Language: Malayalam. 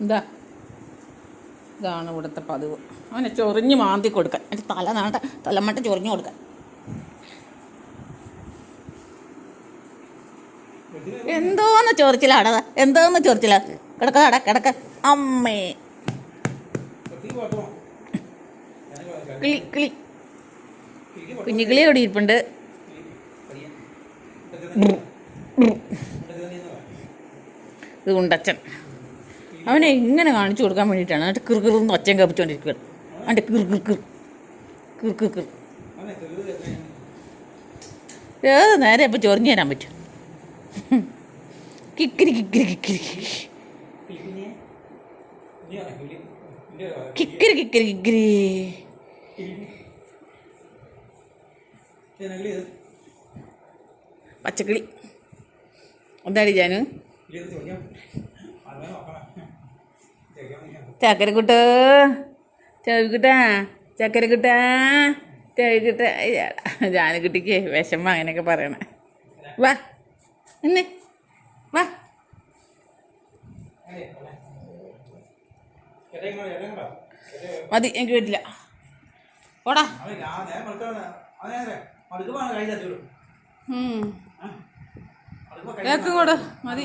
എന്താ ഇതാണ് ഇവിടുത്തെ പതിവ്. അവനെ ചൊറിഞ്ഞ് മാന്തി കൊടുക്കാൻ. എന്റെ തല നാട്ട തലമട്ട ചൊറിഞ്ഞ് കൊടുക്കാൻ. എന്തോന്ന് ചൊറിച്ചിലാട എന്തോന്ന് ചൊറിച്ചില? കിടക്ക കട കിടക്ക. അമ്മേ. കിളി കിളി. കുഞ്ഞു കിളി അവിടെ ഇരിപ്പുണ്ട്? ഇത് ഉണ്ടച്ചൻ. അവനെ ഇങ്ങനെ കാണിച്ചു കൊടുക്കാൻ വേണ്ടിയിട്ടാണ്. എന്നിട്ട് കിർ കിർന്ന് ഒച്ചയും കപ്പിച്ചുകൊണ്ടിരിക്കുകയാണ് അവന്റെ കിർ കിർ ഏത് നേരെ ഇപ്പം ചൊറിഞ്ഞു തരാൻ പറ്റും. കിക്കിരി കിക്കിരി കിക്കിരി. കിക്കിരി കിക്കിരി കിക്കിരി. പച്ചക്കിളി. എന്താടി ജാനു? ചക്കരക്കുട്ട. ചെവിക്കുട്ടാ ചക്കരക്കുട്ടാ ചെവിക്കുട്ട. ജാനക്കുട്ടിക്ക് വിഷമ അങ്ങനെയൊക്കെ പറയണേ. വാ എന്നെ വാ. മതി എനിക്ക് പറ്റില്ല ഓടാ. കേക്കും കൂടെ മതി.